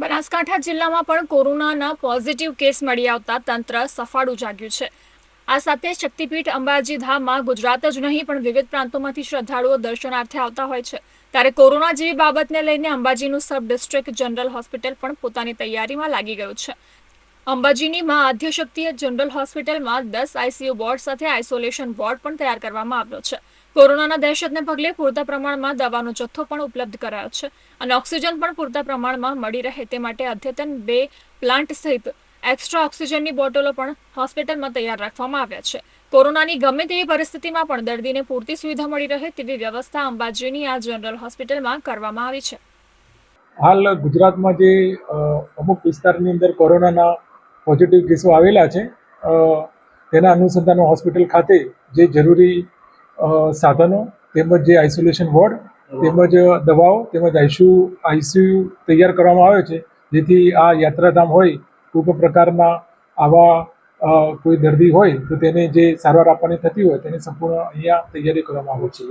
બનાસકાંઠા જિલ્લામાં પણ કોરોનાના પોઝિટિવ કેસ મળી આવતા તંત્ર સફાળું જાગ્યું છે. આ સાથે શક્તિપીઠ અંબાજી ધામમાં ગુજરાત જ નહીં, પણ વિવિધ પ્રાંતોમાંથી શ્રદ્ધાળુઓ દર્શનાર્થે આવતા હોય છે. ત્યારે કોરોના જેવી બાબતને લઈને અંબાજીનું સબ ડિસ્ટ્રિક્ટ જનરલ હોસ્પિટલ પણ પોતાની તૈયારીમાં લાગી ગયું છે. અંબાજીની માં આદ્યશક્તિ જનરલ હોસ્પિટલમાં દસ આઈસીયુ બોર્ડ સાથે આઇસોલેશન બોર્ડ પણ તૈયાર કરવામાં આવ્યો છે. કોરોનાના દહેશતને પગલે પૂરતા પ્રમાણમાં દવાનો જથ્થો પણ ઉપલબ્ધ કરાયો છે અને ઓક્સિજન પણ પૂરતા પ્રમાણમાં મળી રહે તે માટે અદ્યતન બે પ્લાન્ટ સહિત એક્સ્ટ્રા ઓક્સિજનની બોટલો પણ હોસ્પિટલમાં તૈયાર રાખવામાં આવ્યા છે. કોરોનાની ગમે તેવી પરિસ્થિતિમાં પણ દર્દીને પૂરતી સુવિધા મળી રહે તેવી વ્યવસ્થા અંબાજીની આ જનરલ હોસ્પિટલમાં કરવામાં આવી છે. હાલ ગુજરાતમાં જે અમુક વિસ્તારની અંદર કોરોનાના પોઝિટિવ કેસો આવેલા છે તેના અનુસંધાને હોસ્પિટલ ખાતે જે જરૂરી સાધનો તેમજ જે આઇસોલેશન વોર્ડ તેમજ દવાઓ તેમજ આઈસીયુ આઈસીયુ તૈયાર કરવામાં આવે છે, જેથી આ યાત્રાધામ હોય કોઈ પણ પ્રકારના આવા કોઈ દર્દી હોય તો તેને જે સારવાર આપવાની થતી હોય તેની સંપૂર્ણ અહીંયા તૈયારી કરવામાં આવે છે.